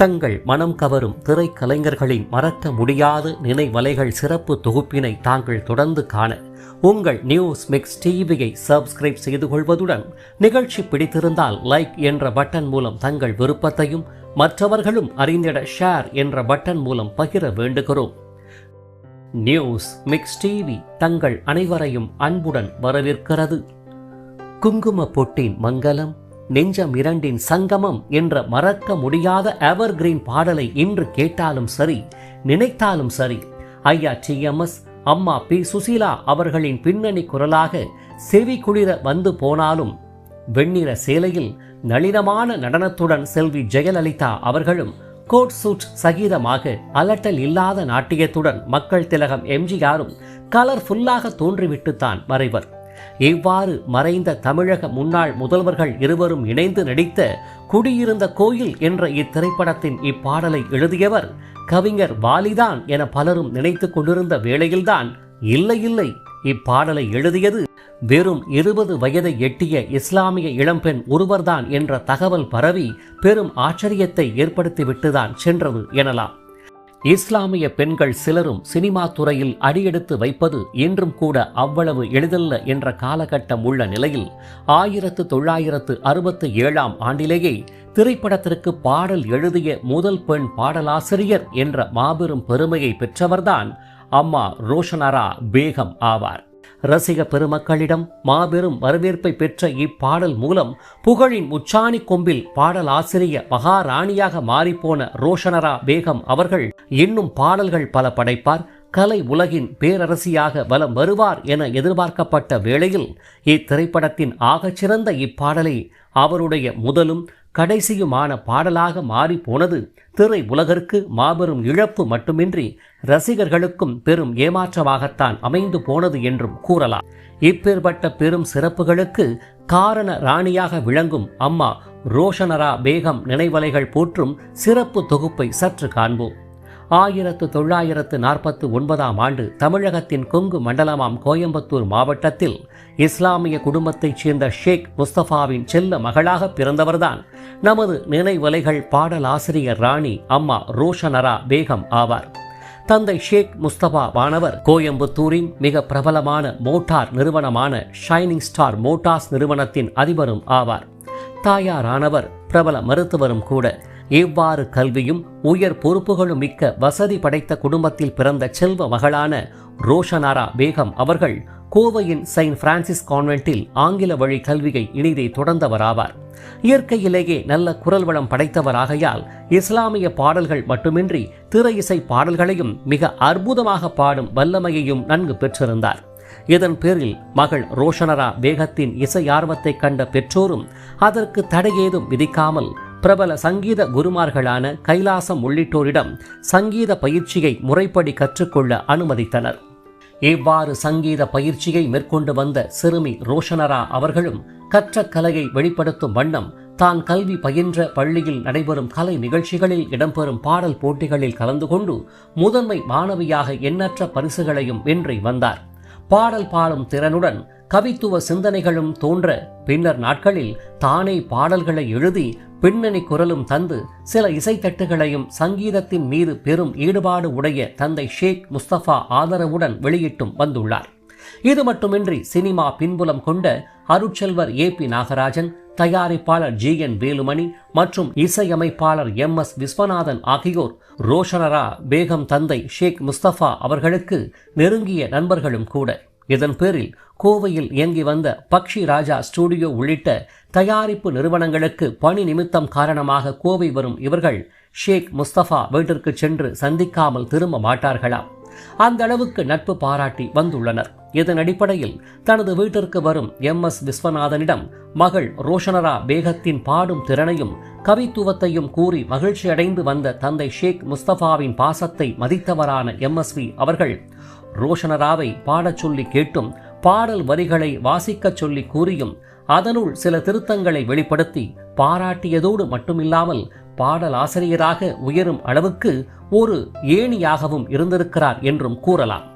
தங்கள் மனம் கவரும் திரைக்கலைஞர்களின் மறக்க முடியாத நினைவலைகள் சிறப்பு தொகுப்பினை தாங்கள் தொடர்ந்து காண உங்கள் நியூஸ் மிக்ஸ் டிவியை சப்ஸ்கிரைப் செய்து கொள்வதுடன் நிகழ்ச்சி பிடித்திருந்தால் லைக் என்ற பட்டன் மூலம் தங்கள் விருப்பத்தையும் மற்றவர்களும் அறிந்திட ஷேர் என்ற பட்டன் மூலம் பகிர வேண்டுகிறோம். நியூஸ் மிக்ஸ் டிவி தங்கள் அனைவரையும் அன்புடன் வரவேற்கிறது. குங்கும பொட்டின் மங்கலம் நெஞ்சம் இரண்டின் சங்கமம் என்ற மறக்க முடியாத எவர்கிரீன் பாடலை இன்று கேட்டாலும் சரி நினைத்தாலும் சரி ஐயா டி எம் எஸ் அம்மா பி சுசீலா அவர்களின் பின்னணி குரலாக செவி குளிர வந்து போனாலும் வெண்ணிற சேலையில் நளினமான நடனத்துடன் செல்வி ஜெயலலிதா அவர்களும் கோட் சூட் சகீதமாக அலட்டல் இல்லாத நாட்டியத்துடன் மக்கள் திலகம் எம்ஜிஆரும் கலர்ஃபுல்லாக தோன்றிவிட்டுத்தான் மறைவர். இவ்வாறு மறைந்த தமிழக முன்னாள் முதல்வர்கள் இருவரும் இணைந்து நடித்த குடியிருந்த கோயில் என்ற இத்திரைப்படத்தின் இப்பாடலை எழுதியவர் கவிஞர் வாலிதான் என பலரும் நினைத்துக் கொண்டிருந்த வேளையில்தான் இல்லை இல்லை இப்பாடலை எழுதியது வெறும் இருபது வயதை எட்டிய இஸ்லாமிய இளம்பெண் ஒருவர்தான் என்ற தகவல் பரவி பெரும் ஆச்சரியத்தை ஏற்படுத்திவிட்டுதான் சென்றது எனலாம். இஸ்லாமிய பெண்கள் சிலரும் சினிமா துறையில் அடியெடுத்து வைப்பது இன்றும் கூட அவ்வளவு எளிதல்ல என்ற காலகட்டம் உள்ள நிலையில் ஆயிரத்து தொள்ளாயிரத்து அறுபத்து ஏழாம் ஆண்டிலேயே திரைப்படத்திற்கு பாடல் எழுதிய முதல் பெண் பாடலாசிரியர் என்ற மாபெரும் பெருமையை பெற்றவர்தான் அம்மா ரோஷனரா பேகம் ஆவார். ரசிக பெருமக்களிடம் மாபெரும் வரவேற்பை பெற்ற இப்பாடல் மூலம் புகழின் உச்சாணி கொம்பில் பாடல் ஆசிரிய மகாராணியாக மாறிப்போன ரோஷனரா பேகம் அவர்கள் இன்னும் பாடல்கள் பல படைப்பார். கலை உலகின் பேரரசியாக வலம் வருவார் என எதிர்பார்க்கப்பட்ட வேளையில் இத்திரைப்படத்தின் ஆகச்சிறந்த இப்பாடலை அவருடைய முதலும் கடைசியுமான பாடலாக மாறி போனது திரை உலகிற்கு மாபெரும் இழப்பு மட்டுமின்றி ரசிகர்களுக்கும் பெரும் ஏமாற்றமாகத்தான் அமைந்து போனது என்றும் கூறலாம். இப்பேற்பட்ட பெரும் சிறப்புகளுக்கு காரண ராணியாக விளங்கும் அம்மா ரோஷனரா பேகம் நினைவலைகள் போற்றும் சிறப்பு தொகுப்பை சற்று காண்போம். ஆயிரத்து தொள்ளாயிரத்து நாற்பத்து ஒன்பதாம் ஆண்டு தமிழகத்தின் கொங்கு மண்டலமாம் கோயம்புத்தூர் மாவட்டத்தில் இஸ்லாமிய குடும்பத்தைச் சேர்ந்த ஷேக் முஸ்தபாவின் செல்ல மகளாக பிறந்தவர்தான். நமது நினைவலைகள் பாடலாசிரியர் ராணி அம்மா ரோஷனரா பேகம் ஆவார். தந்தை ஷேக் முஸ்தபா வானவர் கோயம்புத்தூரின் மிக பிரபலமான மோட்டார் நிறுவனமான ஷைனிங் ஸ்டார் மோட்டார்ஸ் நிறுவனத்தின் அதிபரும் ஆவார். தாயாரானவர் பிரபல மருத்துவரும் கூட. இவ்வாறு கல்வியும் உயர் பொறுப்புகளும் மிக்க வசதி படைத்த குடும்பத்தில் பிறந்த செல்வ மகளான ரோஷனாரா பேகம் அவர்கள் கோவையின் செயின்ட் பிரான்சிஸ் கான்வென்ட்டில் ஆங்கில வழி கல்வியை இனிதை தொடர்ந்தவராவார். இயற்கையிலேயே நல்ல குரல் வளம் படைத்தவராகையால் இஸ்லாமிய பாடல்கள் மட்டுமின்றி திரை இசை பாடல்களையும் மிக அற்புதமாக பாடும் வல்லமையையும் நன்கு பெற்றிருந்தார். இதன் பேரில் மகள் ரோஷனரா பேகத்தின் இசை ஆர்வத்தை கண்ட பெற்றோரும் அதற்கு தடையேதும் விதிக்காமல் பிரபல சங்கீத குருமார்களான கைலாசம் உள்ளிட்டோரிடம் சங்கீத பயிற்சியை முறைப்படி கற்றுக்கொள்ள அனுமதித்தனர். இவ்வாறு சங்கீத பயிற்சியை மேற்கொண்டு வந்த சிறுமி ரோஷனரா அவர்களும் கற்ற கலையை வெளிப்படுத்தும் வண்ணம் தான் கல்வி பயின்ற பள்ளியில் நடைபெறும் கலை நிகழ்ச்சிகளில் இடம்பெறும் பாடல் போட்டிகளில் கலந்து கொண்டு முதன்மை மாணவியாக எண்ணற்ற பரிசுகளையும் வென்றி வந்தார். பாடல் பாடும் திறனுடன் கவித்துவ சிந்தனைகளும் தோன்ற பின்னர் நாட்களில் தானே பாடல்களை எழுதி பின்னணி குரலும் தந்து சில இசைத்தட்டுகளையும் சங்கீதத்தின் மீது பெரும் ஈடுபாடு உடைய தந்தை ஷேக் முஸ்தபா ஆதரவுடன் வெளியிட்டும் வந்துள்ளார். இது மட்டுமின்றி சினிமா பின்புலம் கொண்ட அருட்செல்வர் ஏ பி நாகராஜன் தயாரிப்பாளர் ஜி என் வேலுமணி மற்றும் இசையமைப்பாளர் எம் எஸ் விஸ்வநாதன் ஆகியோர் ரோஷனரா பேகம் தந்தை ஷேக் முஸ்தபா அவர்களுக்கு நெருங்கிய நண்பர்களும் கூட. இதன் பேரில் கோவையில் இயங்கி வந்த பக்ஷி ராஜா ஸ்டுடியோ உள்ளிட்ட தயாரிப்பு நிறுவனங்களுக்கு பணி நிமித்தம் காரணமாக கோவை வரும் இவர்கள் ஷேக் முஸ்தபா வீட்டிற்கு சென்று சந்திக்காமல் திரும்ப மாட்டார்களாம். அந்த அளவுக்கு நட்பு பாராட்டி வந்துள்ளனர். இதன் அடிப்படையில் தனது வீட்டிற்கு வரும் எம் எஸ் விஸ்வநாதனிடம் மகள் ரோஷனரா பேகத்தின் பாடும் திறனையும் கவித்துவத்தையும் கூறி மகிழ்ச்சி அடைந்து வந்த தந்தை ஷேக் முஸ்தபாவின் பாசத்தை மதித்தவரான எம்எஸ்வி அவர்கள் ரோஷனராவை பாடச் சொல்லி கேட்டும் பாடல் வரிகளை வாசிக்கச் சொல்லி கூறியும் அதனுள் சில திருத்தங்களை வெளிப்படுத்தி பாராட்டியதோடு மட்டுமில்லாமல் பாடலாசிரியராக உயரும் அளவுக்கு ஒரு ஏணியாகவும் இருந்திருக்கிறார் என்றும் கூறலாம்.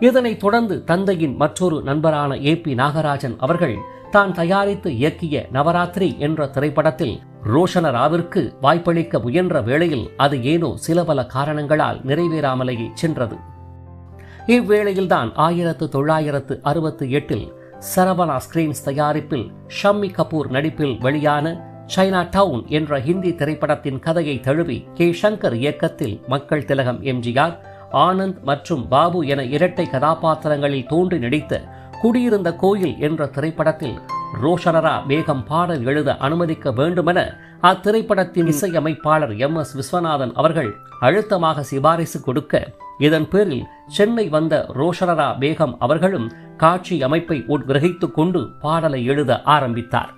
இதனைத் தொடர்ந்து தந்தையின் மற்றொரு நண்பரான ஏ பி நாகராஜன் அவர்கள் தான் தயாரித்து இயக்கிய நவராத்திரி என்ற திரைப்படத்தில் ரோஷனராவிற்கு வாய்ப்பளிக்க முயன்ற வேளையில் அது ஏனோ சில பல காரணங்களால் நிறைவேறாமலேயே சென்றது. இவ்வேளையில்தான் ஆயிரத்து தொள்ளாயிரத்து அறுபத்தி எட்டில் சரவணா ஸ்கிரீன்ஸ் தயாரிப்பில் ஷம்மி கபூர் நடிப்பில் வெளியான சைனா டவுன் என்ற ஹிந்தி திரைப்படத்தின் கதையை தழுவி கே. சங்கர் இயக்கத்தில் மக்கள் திலகம் எம்ஜிஆர் ஆனந்த் மற்றும் பாபு என இரட்டை கதாபாத்திரங்களில் தோன்றி நடித்த குடியிருந்த கோயில் என்ற திரைப்படத்தில் ரோஷனரா பேகம் பாடல் எழுத அனுமதிக்க வேண்டுமென அத்திரைப்படத்தின் இசையமைப்பாளர் எம். எஸ். விஸ்வநாதன் அவர்கள் அழுத்தமாக சிபாரிசு கொடுக்க இதன் பேரில் சென்னை வந்த ரோஷனரா பேகம் அவர்களும் காட்சி அமைப்பை உட்கிரகித்துக் கொண்டு பாடலை எழுத ஆரம்பித்தார்.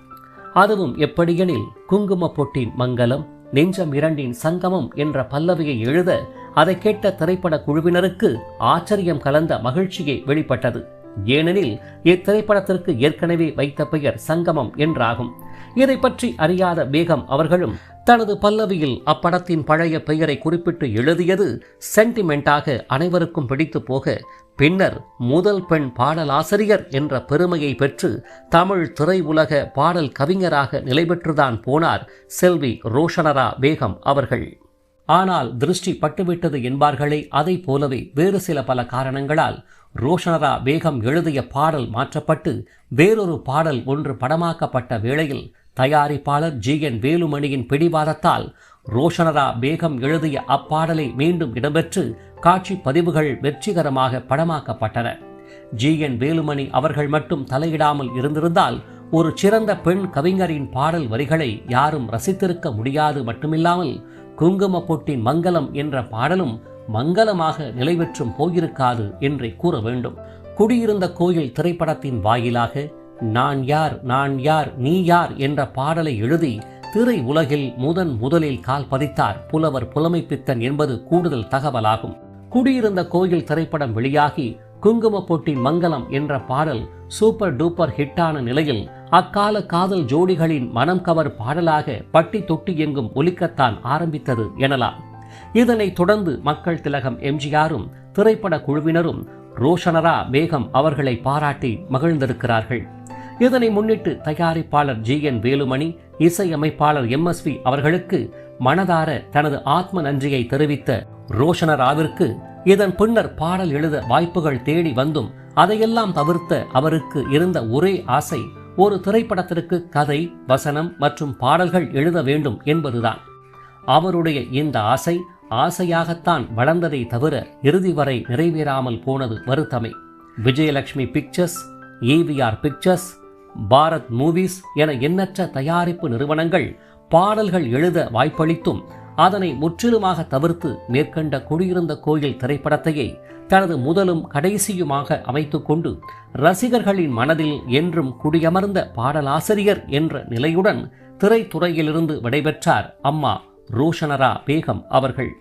அதுவும் எப்படியெனில் குங்கும பொட்டின் மங்கலம் நெஞ்சம் இரண்டின் சங்கமம் என்ற பல்லவியை எழுத அதை கேட்ட திரைப்பட குழுவினருக்கு ஆச்சரியம் கலந்த மகிழ்ச்சியை வெளிப்பட்டது. ஏனெனில் இத்திரைப்படத்திற்கு ஏற்கனவே வைத்த பெயர் சங்கமம் என்றாகும். இதை பற்றி அறியாத பேகம் அவர்களும் தனது பல்லவியில் அப்படத்தின் பழைய பெயரை குறிப்பிட்டு எழுதியது சென்டிமெண்டாக அனைவருக்கும் பிடித்து போக பின்னர் முதல் பெண் பாடலாசிரியர் என்ற பெருமையை பெற்று தமிழ் திரையுலக பாடல் கவிஞராக நிலை பெற்றுதான் போனார் செல்வி ரோஷனரா பேகம் அவர்கள். ஆனால் திருஷ்டி பட்டுவிட்டது என்பார்களே அதை போலவே வேறு சில பல காரணங்களால் ரோஷனரா பேகம் எழுதிய பாடல் மாற்றப்பட்டு வேறொரு பாடல் ஒன்று படமாக்கப்பட்ட வேளையில் தயாரிப்பாளர் ஜி என் வேலுமணியின் பிடிவாதத்தால் ரோஷனரா பேகம் எழுதிய அப்பாடலை மீண்டும் இடம்பெற்று காட்சி பதிவுகள் வெற்றிகரமாக படமாக்கப்பட்டன. ஜி என் வேலுமணி அவர்கள் மட்டும் தலையிடாமல் இருந்திருந்தால் ஒரு சிறந்த பெண் கவிஞரின் பாடல் வரிகளை யாரும் ரசித்திருக்க முடியாது மட்டுமில்லாமல் குங்கும பொட்டின் மங்கலம் என்ற பாடலும் மங்கலமாக நிலைபெற்றும் போயிருக்காது என்றே கூற வேண்டும். குடியிருந்த கோயில் திரைப்படத்தின் வாயிலாக நான் யார் நான் யார் நீ யார் என்ற பாடலை எழுதி திரை உலகில் முதன் முதலில் கால் பதித்தார். புலவர் புலமைப்பித்தன் என்பது கூடுதல் தகவலாகும். குடியிருந்த கோயில் திரைப்படம் வெளியாகி குங்கும பொட்டின் மங்கலம் என்ற பாடல் சூப்பர் டூப்பர் ஹிட்டான நிலையில் அக்கால காதல் ஜோடிகளின் மனம் கவர் பாடலாக பட்டி தொட்டி எங்கும் ஒலிக்கத்தான் ஆரம்பித்தது எனலாம். இதனைத் தொடர்ந்து மக்கள் திலகம் எம்ஜிஆரும் திரைப்பட குழுவினரும் ரோஷனரா பேகம் அவர்களை பாராட்டி மகிழ்ந்திருக்கிறார்கள். இதனை முன்னிட்டு தயாரிப்பாளர் ஜி என் வேலுமணி இசையமைப்பாளர் எம் எஸ் வி அவர்களுக்கு மனதார தனது ஆத்ம நன்றியை தெரிவித்த ரோஷனராவிற்கு இதன் பின்னர் பாடல் எழுத வாய்ப்புகள் தேடி வந்தும் அதையெல்லாம் தவிர்த்த அவருக்கு இருந்த ஒரே ஆசை ஒரு திரைப்படத்திற்கு கதை வசனம் மற்றும் பாடல்கள் எழுத வேண்டும் என்பதுதான். அவருடைய இந்த ஆசை ஆசையாகத்தான் வளர்ந்ததை தவிர இறுதி வரை நிறைவேறாமல் போனது வருத்தமே. Vijayalakshmi Pictures AVR Pictures Bharat Movies என எண்ணற்ற தயாரிப்பு நிறுவனங்கள் பாடல்கள் எழுத வாய்ப்பளித்தும் அதனை முற்றிலுமாக தவிர்த்து மேற்கண்ட குடியிருந்த கோயில் திரைப்படத்தையே தனது முதலும் கடைசியுமாக அமைத்துக்கொண்டு ரசிகர்களின் மனதில் என்றும் குடியமர்ந்த பாடலாசிரியர் என்ற நிலையுடன் திரைத்துறையிலிருந்து விடைபெற்றார் அம்மா ரோஷனரா பேகம் அவர்கள்.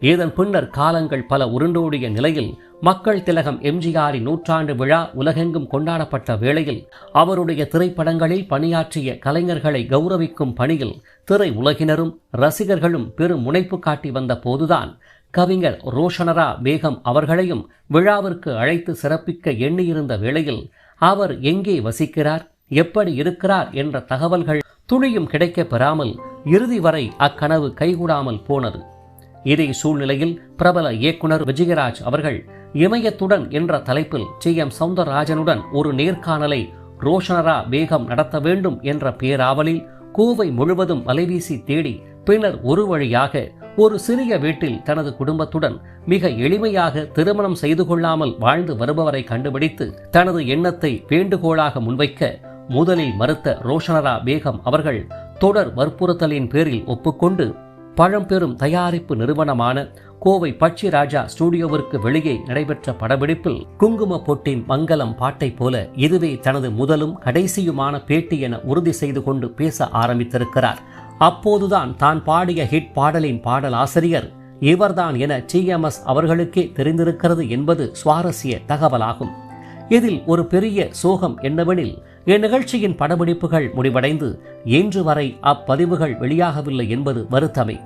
இதன் பின்னர் காலங்கள் பல உருண்டோடிய நிலையில் மக்கள் திலகம் எம்ஜிஆரின் நூற்றாண்டு விழா உலகெங்கும் கொண்டாடப்பட்ட வேளையில் அவருடைய திரைப்படங்களில் பணியாற்றிய கலைஞர்களை கௌரவிக்கும் பணியில் திரை உலகினரும் ரசிகர்களும் பெரும் முனைப்பு காட்டி வந்த போதுதான் கவிஞர் ரோஷனரா பேகம் அவர்களையும் விழாவிற்கு அழைத்து சிறப்பிக்க எண்ணியிருந்த வேளையில் அவர் எங்கே வசிக்கிறார் எப்படி இருக்கிறார் என்ற தகவல்கள் துளியும் கிடைக்கப் பெறாமல் இறுதி வரை அக்கனவு கைகூடாமல் போனது. இதே சூழ்நிலையில் பிரபல இயக்குனர் விஜயராஜ் அவர்கள் இமயத்துடன் என்ற தலைப்பில் டி எம். சவுந்தரராஜனுடன் ஒரு நேர்காணலை ரோஷனரா வேகம் நடத்த வேண்டும் என்ற பேராவலில் கோவை முழுவதும் அலைவீசி தேடி பின்னர் ஒரு வழியாக ஒரு சிறிய வீட்டில் தனது குடும்பத்துடன் மிக எளிமையாக திருமணம் செய்து கொள்ளாமல் வாழ்ந்து வருபவரை கண்டுபிடித்து தனது எண்ணத்தை வேண்டுகோளாக முன்வைக்க முதலில் மறுத்த ரோஷனரா பேகம் அவர்கள் தொடர் வற்புறுத்தலின் பேரில் ஒப்புக்கொண்டு பழம்பெரும் தயாரிப்பு நிறுவனமான கோவை பட்சி ராஜா ஸ்டுடியோவிற்கு வெளியே நடைபெற்ற படப்பிடிப்பில் குங்கும பொட்டின் மங்களம் பாட்டை போல இதுவே தனது முதலும் கடைசியுமான பேட்டி என உறுதி செய்து கொண்டு பேச ஆரம்பித்திருக்கிறார். அப்போதுதான் தான் பாடிய ஹிட் பாடலின் பாடல் ஆசிரியர் இவர்தான் என டிஎம்எஸ் அவர்களுக்கே தெரிந்திருக்கிறது என்பது சுவாரஸ்ய தகவலாகும். இதில் ஒரு பெரிய சோகம் என்னவெனில் இந்நிகழ்ச்சியின் படப்பிடிப்புகள் முடிவடைந்து இன்று வரை அப்பதிவுகள் வெளியாகவில்லை என்பது வருத்தமே.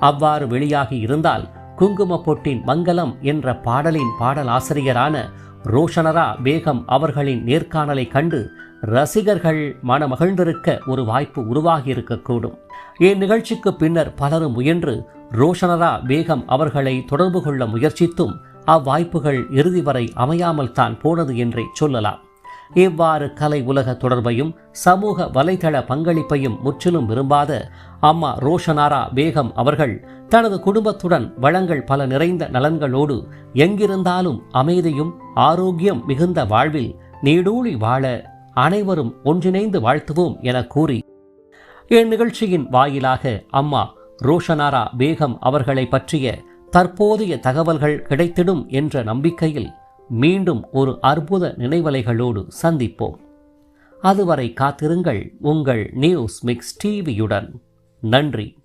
அவ்வாறு வெளியாகி இருந்தால் குங்கும பொட்டின் மங்கலம் என்ற பாடலின் பாடலாசிரியரான ரோஷனரா பேகம் அவர்களின் நேர்காணலை கண்டு ரசிகர்கள் மனமகிழ்ந்திருக்க ஒரு வாய்ப்பு உருவாகி இருக்கக்கூடும் இந்நிகழ்ச்சிக்கு பின்னர் பலரும் முயன்று ரோஷனரா பேகம் அவர்களை தொடர்பு கொள்ள முயற்சித்தும் அவ்வாய்ப்புகள் இறுதி வரை அமையாமல் தான் போனது என்றே சொல்லலாம். இவ்வாறு கலை உலக தொடர்பையும் சமூக வலைதள பங்களிப்பையும் முற்றிலும் விரும்பாத அம்மா ரோஷனாரா பேகம் அவர்கள் தனது குடும்பத்துடன் வளங்கள் பல நிறைந்த நலன்களோடு எங்கிருந்தாலும் அமைதியும் ஆரோக்கியம் மிகுந்த வாழ்வில் நீடூழி வாழ அனைவரும் ஒன்றிணைந்து வாழ்த்துவோம் என கூறி இந்நிகழ்ச்சியின் வாயிலாக அம்மா ரோஷனாரா பேகம் அவர்களை பற்றிய தற்போதைய தகவல்கள் கிடைத்திடும் என்ற நம்பிக்கையில் மீண்டும் ஒரு அற்புத நினைவலைகளோடு சந்திப்போம். அதுவரை காத்திருங்கள் உங்கள் நியூஸ் மிக்ஸ் டிவியுடன். நன்றி.